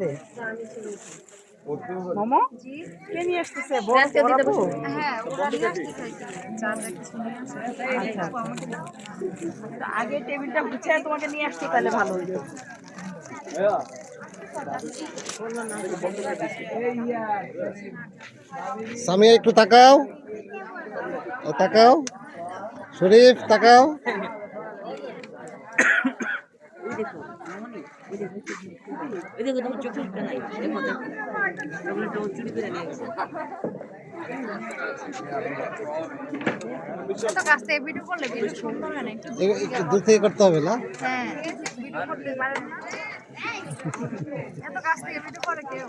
আসতে? মোমো? কে নিয়ে আসতেছে? আগে টেবিলটা গুছিয়ে তোমাকে নিয়ে আসতে তাহলে ভালো হইতো। সামিয়া একটু তাকাও। তাকাও। শরীফ তাকাও। ওই দেখো তোমার চকলেটটা নাই দেখো দেখো চকলেটটা ও চুরি করে নিয়ে গেছে একটু দূর থেকে করতে হবে না এত কাছ থেকে ভিডিও করে কেউ?